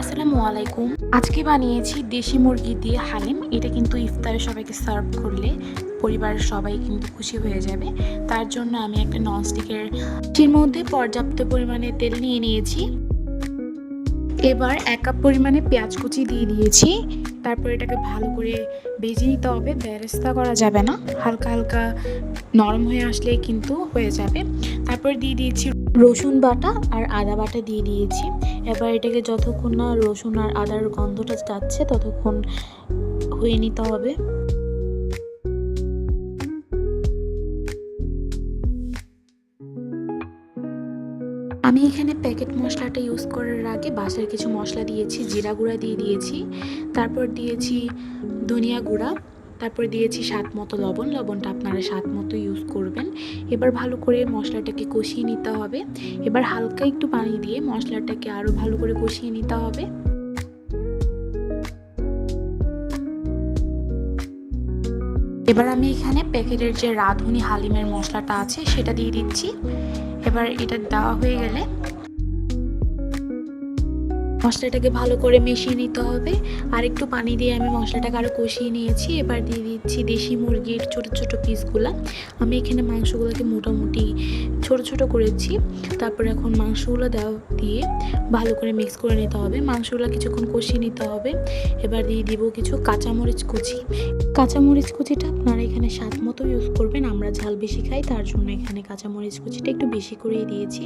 আসসালামু আলাইকুম। আজকে বানিয়েছি দেশি মুরগি দিয়ে হালিম। এটা কিন্তু ইফতারে সবাইকে সার্ভ করলে পরিবারের সবাই কিন্তু খুশি হয়ে যাবে। তার জন্য আমি একটা ননস্টিকের মধ্যে পর্যাপ্ত পরিমাণে তেল নিয়ে নিয়েছি। এবার এক কাপ পরিমাণে পেঁয়াজ কুচি দিয়ে দিয়েছি। তারপর এটাকে ভালো করে ভেজে নিতে হবে। ব্যারেস্তা করা যাবে না। হালকা হালকা নরম হয়ে আসলে কিন্তু হয়ে যাবে। তারপর দিয়ে দিয়েছি রসুন বাটা আর আদা বাটা দিয়ে দিয়েছি। এবার এটাকে যতক্ষণ না রসুন আর আদার গন্ধটা যাচ্ছে, ততক্ষণ হয়ে নিতে হবে। আমি এখানে প্যাকেট মশলাটা ইউজ করার আগে বাসার কিছু মশলা দিয়েছি, জিরা গুঁড়া দিয়ে দিয়েছি, তারপর দিয়েছি ধনিয়া গুঁড়া, তারপর দিয়েছি স্বাদ মতো লবণ, লবণটা আপনারা স্বাদ মতো ইউজ করবেন। এবার ভালো করে মশলাটাকে কষিয়ে নিতে হবে। এবার হালকা একটু পানি দিয়ে মশলাটাকে আরও ভালো করে কষিয়ে নিতে হবে। এবার আমি এখানে প্যাকেটের যে রাঁধুনি হালিমের মশলাটা আছে, সেটা দিয়ে দিচ্ছি। এবার এটা দেওয়া হয়ে গেলে মশলাটাকে ভালো করে মিশিয়ে নিতে হবে। আর একটু পানি দিয়ে আমি মশলাটাকে আরও কষিয়ে নিয়েছি। এবার দিয়ে দিচ্ছি দেশি মুরগির ছোট ছোট পিসগুলো আমি এখানে মাংসগুলোকে মোটামুটি ছোট ছোট করেছি। তারপরে এখন মাংসগুলো দেওয়া দিয়ে ভালো করে মিক্স করে নিতে হবে। মাংসগুলো কিছুক্ষণ কষিয়ে নিতে হবে। এবার দিয়ে দিব কিছু কাঁচামরিচ কুচি। কাঁচামরিচ কুচিটা আপনারা এখানে স্বাদ মতো ইউজ করবেন। আমরা ঝাল বেশি খাই, তার জন্য এখানে কাঁচামরিচ কুচিটা একটু বেশি করেই দিয়েছি।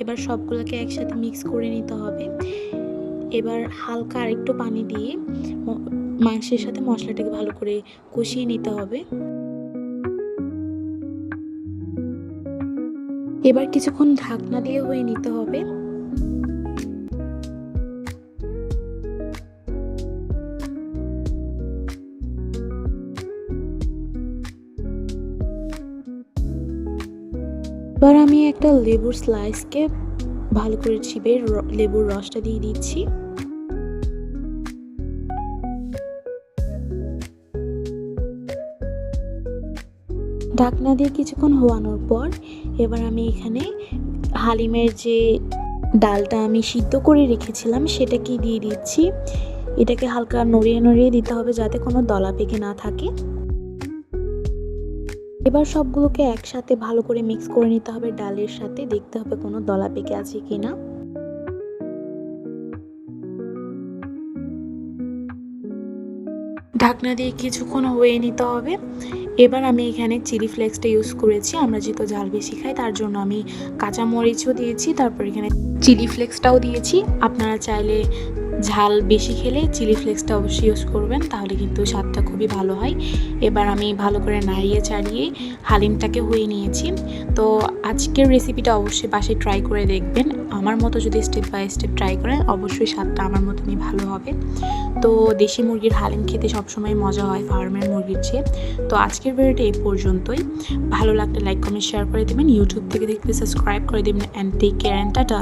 এবার সবগুলোকে একসাথে মিক্স করে নিতে হবে। এবার হালকা আরেকটু পানি দিয়ে মাংসের সাথে মশলাটাকে ভালো করে কষিয়ে নিতে হবে। এবার কিছুক্ষণ ঢাকনা দিয়ে হয়ে নিতে হবে। এবার আমি একটা লেবুর স্লাইসকে ভালো করে চিপে লেবুর রসটা দিয়ে দিচ্ছি। ঢাকনা দিয়ে কিছুক্ষণ হওয়ানোর পর এবার আমি এখানে হালিমের যে ডালটা আমি সিদ্ধ করে রেখেছিলাম সেটাকে দিয়ে দিচ্ছি। এটাকে হালকা নড়িয়ে নড়িয়ে দিতে হবে যাতে কোনো দলা পেকে না থাকে। এবার সবগুলোকে একসাথে ভালো করে মিক্স করে নিতে হবে ডালের সাথে, দেখতে হবে কোনো দলা পেকে আছে কি না ঢাকনা দিয়ে কিছুক্ষণ হয়ে নিতে হবে। এবার আমি এখানে চিলি ফ্লেক্সটা ইউজ করেছি, আমরা যেহেতু ঝাল বেশি খাই, তার জন্য আমি কাঁচামরিচও দিয়েছি, তারপর এখানে চিলি ফ্লেক্সটাও দিয়েছি। আপনারা চাইলে ঝাল বেশি খেলে চিলি ফ্লেক্সটা অবশ্যই ইউজ করবেন, তাহলে কিন্তু স্বাদটা খুবই ভালো হয়। এবার আমি ভালো করে নাড়িয়ে চাড়িয়ে হালিমটাকে হয়ে নিয়েছি। তো আজকের রেসিপিটা অবশ্যই বাসায় ট্রাই করে দেখবেন। আমার মতো যদি স্টেপ বাই স্টেপ ট্রাই করেন, অবশ্যই স্বাদটা আমার মতনই ভালো হবে। তো দেশি মুরগির হালিম খেতে সবসময় মজা হয় ফার্মের মুরগির চেয়ে। তো আজকের ভিডিওটা এই পর্যন্তই। ভালো লাগলে লাইক কমেন্ট শেয়ার করে দেবেন। ইউটিউব থেকে দেখতে সাবস্ক্রাইব করে দেবেন। And take care and tata